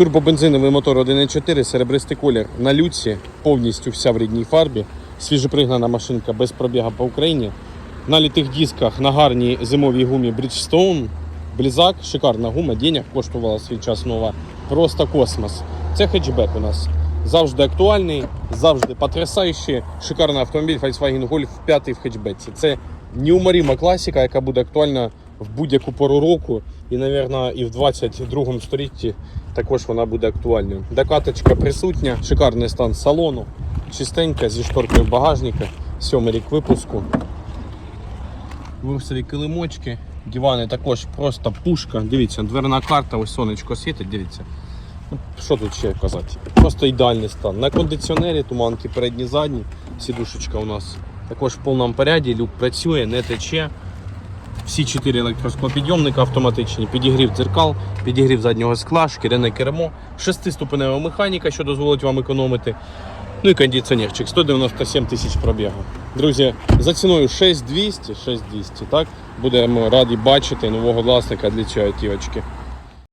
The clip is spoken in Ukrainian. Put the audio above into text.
Турбобензиновий мотор 1.4, серебристий колір на люці, повністю вся в рідній фарбі. Свіжопригнана машинка без пробіга по Україні. На літих дисках на гарній зимовій гумі Bridgestone. Блізак, шикарна гума, денег коштувала свій час нова. Просто космос. Це хетчбек у нас. Завжди актуальний, завжди потрясаючий. Шикарний автомобіль Volkswagen Golf 5 в хетчбеці. Це неуморіма класика, яка буде актуальна в будь-яку пору року. І, мабуть, і в 22 столітті також вона буде актуальною. Докаточка присутня, шикарний стан салону, чистенька зі шторкою багажника, сьомий рік випуску. Вирусові килимочки, дивани також просто пушка. Дивіться, дверна карта, ось сонечко світить, дивіться. Ну, Що тут ще казати? Просто ідеальний стан. На кондиціонері, туманки передні, задні, сідушечка у нас також в повному поряді, люк працює, не тече. Всі чотири електросклопідйомника автоматичні, підігрів дзеркал, підігрів заднього скла, шкіряне кермо, шестиступенева механіка, що дозволить вам економити. Ну і кондиціонерчик 197 тисяч пробігу. Друзі, за ціною 6200, 6200, так? Будемо раді бачити нового власника для цієї автівочки.